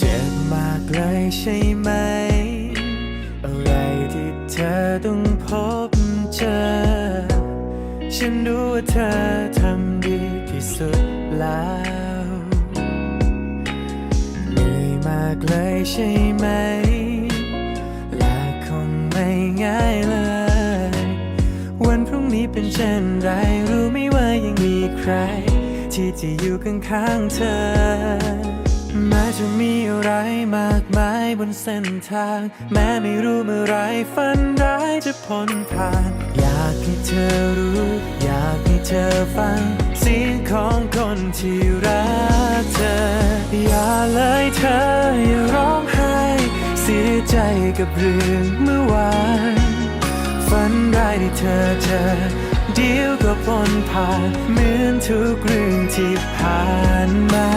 จ็บมากเลยใช่ไหม อะไรที่เธอต้องพบเจอ ฉันรู้ว่าเธอทำดีที่สุดแล้วเหนื่อยมากเลยใช่ไหม และคงไม่ง่ายเลย วันพรุ่งนี้เป็นเช่นไรรู้ไหม่ว่ายังมีใคร ที่จะอยู่ข้างๆเธอ แม้จะมีอะไรมากมายบนเส้นทาง แม้ไม่รู้เมื่อไรฝันร้ายจะพ้นผ่าน อยากให้เธอรู้ อยากให้เธอฟัง เสียงของคนที่รักเธอ อย่าเลยเธออย่าร้องไห้ เสียใจกับเรื่องเมื่อวานฝันร้ายที่เธอเจอ เดี๋ยวก็พ้นผ่านเหมือนทุกเรื่องที่ผ่านมา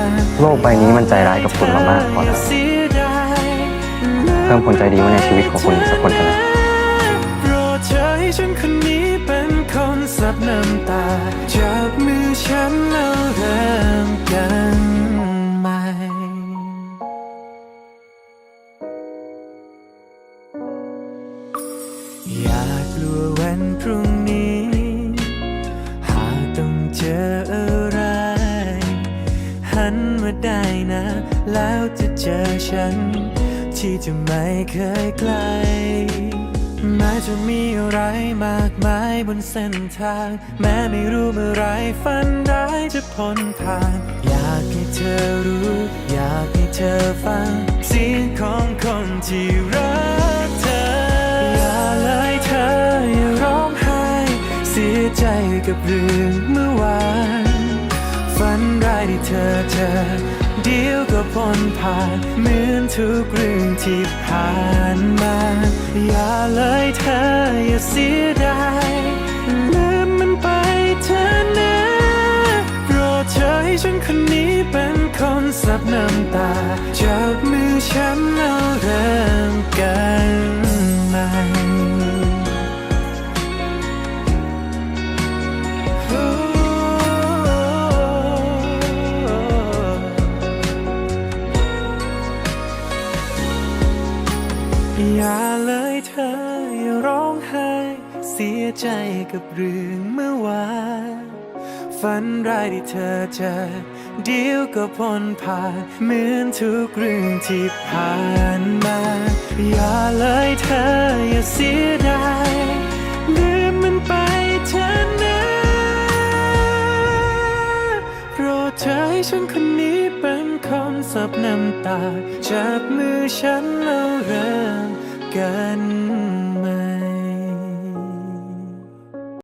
โลกใบนี้มันใจร้ายกับคุณมามากพอแล้วเสียดายเพิ่มคนใจดีไว้ในชีวิตของคุณอีกสักคนเถอะนะโปรดเธอให้ฉันคนนี้เป็นคนซับน้ำตาจับมือฉันแล้วเริ่มกันใหม่อย่ากลัววันพรุ่งนี้ หันมาได้นะ แล้วจะเจอฉัน ที่จะไม่เคยไกล แม้จะมีอะไรมากมายบนเส้นทาง แม้ไม่รู้เมื่อไรฝันร้ายจะพ้นผ่านอยากให้เธอรู้ อยากให้เธอฟัง เสียงของคนที่รักเธอ อย่าเลยเธออย่าร้องไห้ เสียใจกับเรื่องเมื่อวาน ฝันร้ายที่เธอเจอเดียวก็พ้นผ่านเหมือนทุกเรื่องที่ผ่านมา อย่าเลยเธออย่าเสียดายลืมมันไปเธอนะโปรดเธอให้ฉันคนนี้เป็นคนซับน้ำตาจับมือฉันแล้ว อย่าเลยเธออย่าร้องไห้ เสียใจกับเรื่องเมื่อวานฝันร้ายที่เธอเจอเดี๋ยวก็พ้นผ่านเหมือนทุกเรื่องที่ผ่านมา อย่าเลยเธออย่าเสียดายลืมมันไปเธอนะโปรดเธอให้ฉันคนนี้ ซับน้ำตาจับมือฉันแล้วเริ่มกัน